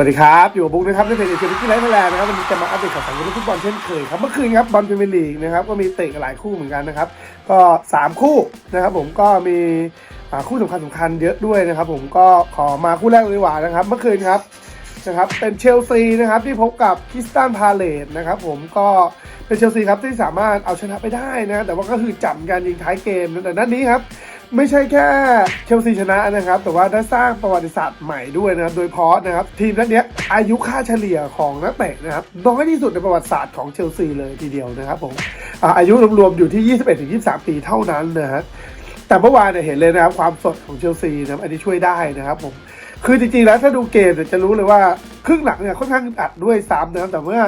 วัสดีครับ อยู่กับบุ๊กนะครับในเพจเอเชียพิกไลท์ไทยแลนด์นะครับวันนี้จะมาอัปเดตข่าวสารเรื่องฟุตบอลเช่นเคยครับเมื่อคืนครับบอลพรีเมียร์ลีกนะครับก็มีเตะหลายคู่เหมือนกันนะครับ ก็ 3 คู่นะครับผมก็มีคู่สำคัญสำคัญเยอะด้วยนะครับ ผมก็ขอมาคู่แรกเลยดีกว่านะครับ เมื่อคืนครับนะครับเป็นเชลซีนะครับที่พบกับคริสตันพาเลตนะครับผมก็เป็นเชลซีครับที่สามารถเอาชนะไปได้นะแต่ว่าก็คือจับการยิงท้ายเกมแต่นัดนี้ครับ ไม่ใช่แค่เชลซีชนะนะครับ แต่ว่าได้สร้างประวัติศาสตร์ใหม่ด้วยนะครับ โดยเพาะนะครับ ทีมนัดเนี้ยอายุค่าเฉลี่ยของนักเตะนะครับน้อยที่สุดในประวัติศาสตร์ของเชลซีเลยทีเดียวนะครับผมอาอายุรวมๆอยู่ที่ 21-23 ปีเท่านั้นนะฮะแต่เมื่อวานเนี่ยเห็นเลยนะครับความสดของเชลซีนะอันนี้ช่วยได้นะครับผมคือจริงๆแล้วถ้าดูเกมเนี่ยจะรู้เลยว่าครึ่งหลังเนี่ยค่อนข้างอัดด้วยซ้ำนะครับแต่เมื่อ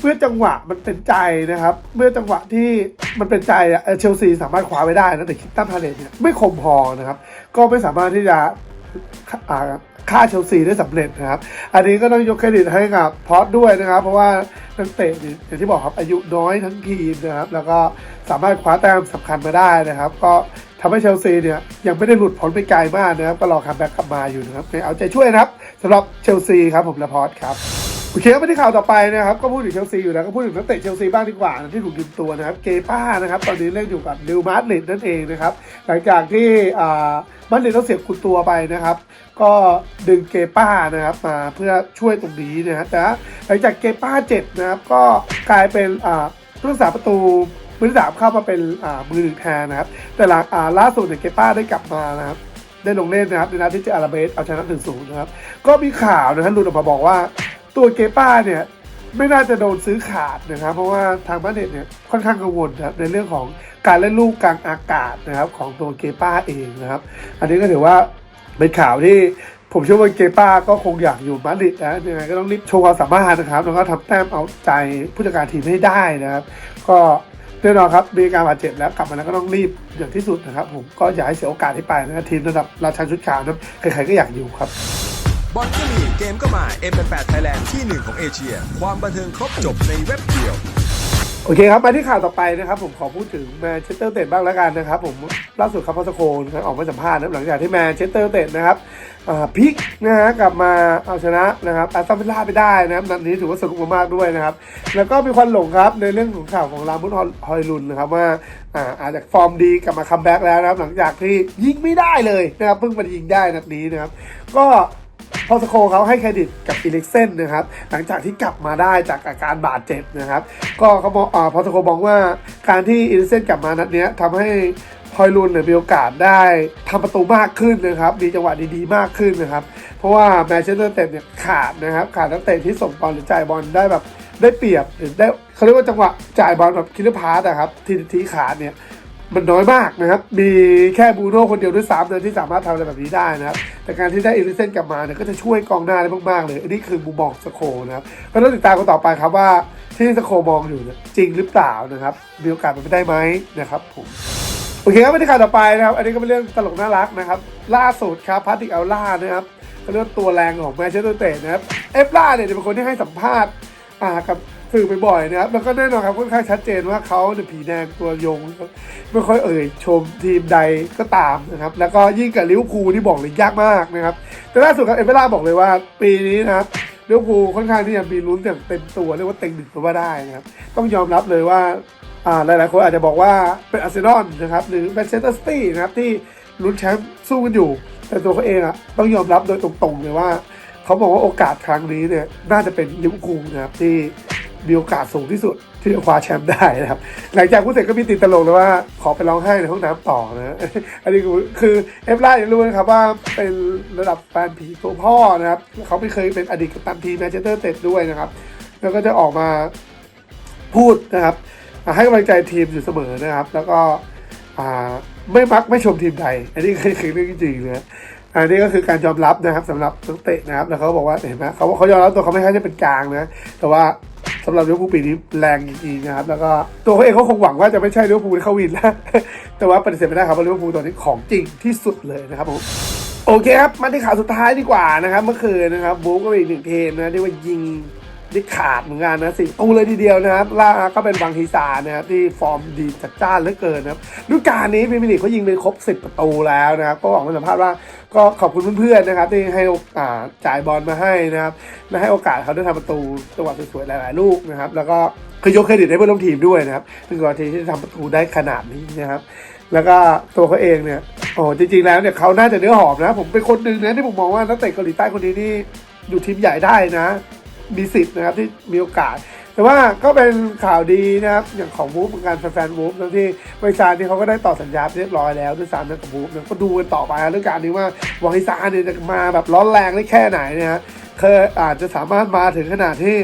เมื่อจังหวะมันเป็นใจนะครับ เมื่อจังหวะที่มันเป็นใจอะเชลซีสามารถคว้าไว้ได้นะแต่คิดตั้มพาเลตเนี่ยไม่คมพอนะครับ ก็ไม่สามารถที่จะฆ่าเชลซีได้สำเร็จนะครับ อันนี้ก็ต้องยกเครดิตให้กับพอตด้วยนะครับ เพราะว่านักเตะเนี่ยอย่างที่บอกครับอายุน้อยทั้งทีมนะครับ แล้วก็สามารถคว้าแต้มสำคัญมาได้นะครับ ก็ทำให้เชลซีเนี่ยยังไม่ได้หลุดพ้นไปไกลมากนะครับ ก็รอคัมแบ็กกลับมาอยู่นะครับเอาใจช่วยนะครับสำหรับเชลซีครับผมและพอตครับ โอเคครับไปที่ข่าวต่อไปนะครับก็พูดถึงเชลซีอยู่แล้วก็พูดถึงนักเตะเชลซีบ้างดีกว่านะที่ถูกยืมตัวนะครับเกป้านะครับตอนนี้เล่นอยู่กับลิวมาดริดนั่นเองนะครับหลังจากที่อ่ามาดริดต้องเสียคุณตัวไปนะครับ ก็ดึงเกป้านะครับมาเพื่อช่วยตรงนี้นะฮะแต่หลังจากเกป้าเจ็บนะครับก็กลายเป็นอ่าผู้รักษาประตูมือสามเข้ามาเป็นอ่ามือหนึ่งแทนนะครับ แต่หลังอ่าล่าสุดเนี่ยเกป้าได้กลับมานะครับได้ลงเล่นนะครับในนัดที่เจออาราเบสเอาชนะ1 0นะครับก็มีข่าวนะครับหลุดออกมาบอกว่า ตัวเกป้าเนี่ยไม่น่าจะโดนซื้อขาดนะครับ เพราะว่าทางบ้านเด็ดเนี่ยค่อนข้างกังวลนะครับในเรื่องของการเล่นลูกกลางอากาศนะครับของตัวเกป้าเองนะครับ อันนี้ก็ถือว่าเป็นข่าวที่ผมเชื่อว่าเกป้าก็คงอยากอยู่มาดริดนะยังไงก็ต้องรีบโชว์ความสามารถนะครับแล้วก็ทำแต้มเอาใจผู้จัดการทีมให้ได้นะครับ ก็แน่นอนครับมีการบาดเจ็บแล้วกลับมาแล้วก็ต้องรีบอย่างที่สุดนะครับ ผมก็อย่าให้เสียโอกาสที่ไปนะครับทีมระดับราชันชุดขาวนั้นใครๆก็อยากอยู่ครับ บอลก็มีเกมก็มา M88 Thailand ที่หนึ่งของเอเชีย ความบันเทิงครบจบในเว็บเดียว โอเคครับมาที่ข่าวต่อไปนะครับ ผมขอพูดถึงแมนเชสเตอร์เตดบ้างแล้วกันนะครับผมล่าสุดครับพอสโคนครับออกมาสัมภาษณ์นะหลังจากที่แมนเชสเตอร์เตดนะครับพลิกนะฮะกลับมาเอาชนะนะครับอาร์ตันวิลล่าไปได้นะครับนัดนี้ถือว่าสนุกมากๆด้วยนะครับ แล้วก็มีควันหลงครับในเรื่องของข่าวของลามุนฮอยลุนนะครับว่าอ่าอาจจะฟอร์มดีกลับมาคัมแบ็กแล้วนะครับหลังจากที่ยิงไม่ได้เลยนะครับเพิ่งมายิงได้นัดนี้นะครับก็ พอสโคเขาให้เครดิตกับอีเล็กเซนนะครับ หลังจากที่กลับมาได้จากอาการบาดเจ็บนะครับ ก็เขาบอกพอสโคมองว่าการที่อีเล็กเซนกลับมานัดนี้ทำให้ฮอยลุนเนี่ยมีโอกาสได้ทำประตูมากขึ้นนะครับ มีจังหวะดีๆมากขึ้นนะครับ เพราะว่าแมนเชสเตอร์เต็เนี่ยขาดนะครับ ขาดนักเตะที่ส่งบอลหรือจ่ายบอลได้แบบได้เปรียบหรือได้เขาเรียกว่าจังหวะจ่ายบอลแบบคิลเลอร์พาสนะครับทีทีขาดเนี่ย มันน้อยมากนะครับ มีแค่บูโน่คนเดียวด้วยซ้ำเลยที่สามารถทำอะไรแบบนี้ได้นะครับ แต่การที่ได้เอลิเซนกลับมาเนี่ยก็จะช่วยกองหน้าได้มากๆเลย อันนี้คือมุมมองสโคนะครับ ก็ต้องติดตามกันต่อไปครับว่าที่สโคมองอยู่เนี่ยจริงหรือเปล่านะครับ มีโอกาสเป็นไปได้ไหมนะครับผม โอเคครับไปที่ข่าวต่อไปนะครับ อันนี้ก็เป็นเรื่องตลกน่ารักนะครับ ล่าสุดครับพาติกอัลล่านะครับเรียกว่าตัวแรงของแมนเชสเตอร์เตะนะครับ เอฟล่าเนี่ยเป็นคนที่ให้สัมภาษณ์ อ่ากับสื่อบ่อยนะครับแล้วก็แน่นอนครับค่อนข้างชัดเจนว่าเขาเนี่ยผีแดงตัวยง ไม่ค่อยเอ่ยชมทีมใดก็ตามนะครับ แล้วก็ยิ่งกับลิเวอร์พูลที่บอกเลยยากมากนะครับ แต่ล่าสุดครับเอเวอร์ล่าบอกเลยว่าปีนี้นะครับลิเวอร์พูลค่อนข้างที่จะมีลุ้นอย่างเต็มตัวเรียกว่าเต็งหนึ่งก็ว่าได้นะครับ ต้องยอมรับเลยว่าอ่าหลายๆคนอาจจะบอกว่าเป็นอาร์เซนอลนะครับหรือแมนเชสเตอร์ซิตี้นะครับที่ลุ้นแชมป์สู้กันอยู่ แต่ตัวเขาเองอะต้องยอมรับโดยตรงๆเลยว่า เขาบอกว่าโอกาสครั้งนี้เนี่ยน่าจะเป็นลิเวอร์พูลนะครับที่มีโอกาสสูงที่สุดที่จะคว้าแชมป์ได้นะครับหลังจากพูดเสร็จก็มีติดตลกเลยว่าขอไปร้องไห้ในห้องน้ำต่อนะอันนี้คือเอฟล่าอยางรู้นะครับว่าเป็นระดับแฟนผีตัวพ่อนะครับเขาไม่เคยเป็นอดีตกัปตันทีมแมนเชสเตอร์เต็ดด้วยนะครับ แล้วก็จะออกมาพูดนะครับให้กำลังใจทีมอยู่เสมอนะครับ แล้วก็ไม่มักไม่ชมทีมใดอันนี้คือคือเรื่องจริงเลย อันนี้ก็คือการยอมรับนะครับสำหรับนักเตะนะครับแล้วเขาบอกว่าเห็นไหมเขาเขายอมรับตัวเขาไม่ใช่จะเป็นกลางนะ แต่ว่าสำหรับลิเวอร์พูลปีนี้แรงจริงๆนะครับ แล้วก็ตัวเขาเองเขาคงหวังว่าจะไม่ใช่ลิเวอร์พูลที่เข้าวินแล้วแต่ว่าปฏิเสธไม่ได้ครับว่าลิเวอร์พูลตอนนี้ของจริงที่สุดเลยนะครับผมโอเคครับมาที่ข่าวสุดท้ายดีกว่านะครับ เมื่อคืนนะครับบู๊ก็มีอีกหนึ่งเทมนะที่ว่ายิง ได้ขาดเหมือนกันนะสี่ประตูเลยทีเดียวนะครับล่าก็เป็นวังฮีซานะครับที่ฟอร์มดีจัดจ้านเหลือเกินนะครับฤดูกาลนี้พรีเมียร์ลีกเขายิงไปครบ 10 ประตูแล้วนะครับ ก็ออกมาสัมภาษณ์ว่าก็ขอบคุณเพื่อนๆนะครับ ที่ให้โอกาสจ่ายบอลมาให้นะครับและให้โอกาสเขาได้ทำประตูจังหวะสวยๆหลายๆลูกนะครับ แล้วก็คือยกเครดิตให้เพื่อนร่วมทีมด้วยนะครับซึ่งกรณีที่ทำประตูได้ขนาดนี้นะครับ แล้วก็ตัวเขาเองเนี่ยโอ้จริงๆแล้วเนี่ยเขาน่าจะเนื้อหอมนะ ผมเป็นคนหนึ่งนะที่ผมมองว่านักเตะเกาหลีใต้คนนี้นี่อยู่ทีมใหญ่ได้นะ มีสิทธิ์นะครับที่มีโอกาส แต่ว่าก็เป็นข่าวดีนะครับอย่างของวูฟเหมือนกันแฟนๆวูฟนะที่ไวซานที่เขาก็ได้ต่อสัญญาเรียบร้อยแล้วด้วยซ้ำนะกับวูฟนะก็ดูกันต่อไปเรื่องการนี้ว่าวาฮิซานเนี่ยจะมาแบบร้อนแรงได้แค่ไหนนะฮะเคยอาจจะสามารถมาถึงขนาดที่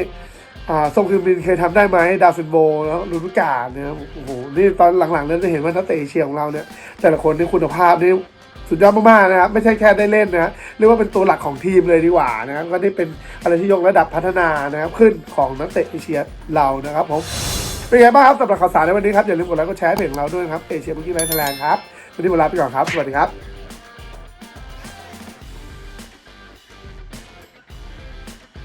อ่าทรงคืนบินเคยทำได้ไหมดาวซินโบแล้วลูนุกาเนี่ยโอ้โหนี่ตอนหลังๆนั้นจะเห็นว่านักเตะเอเชียของเราเนี่ยแต่ละคนนี่คุณภาพนี่ สุดยอดมากๆนะครับไม่ใช่แค่ได้เล่นนะเรียกว่าเป็นตัวหลักของทีมเลยดีกว่านะครับก็ได้เป็นอะไรที่ยกระดับพัฒนานะครับขึ้นของนักเตะเอเชียเรานะครับผมเป็นไงบ้างครับสำหรับข่าวสารในวันนี้ครับอย่าลืมกดไลค์กดแชร์เพจของเราด้วยครับเอเชียบุกี้ไลท์ไทยแลนด์ครับวันนี้หมดเวลาไปก่อนครับสวัสดีครับ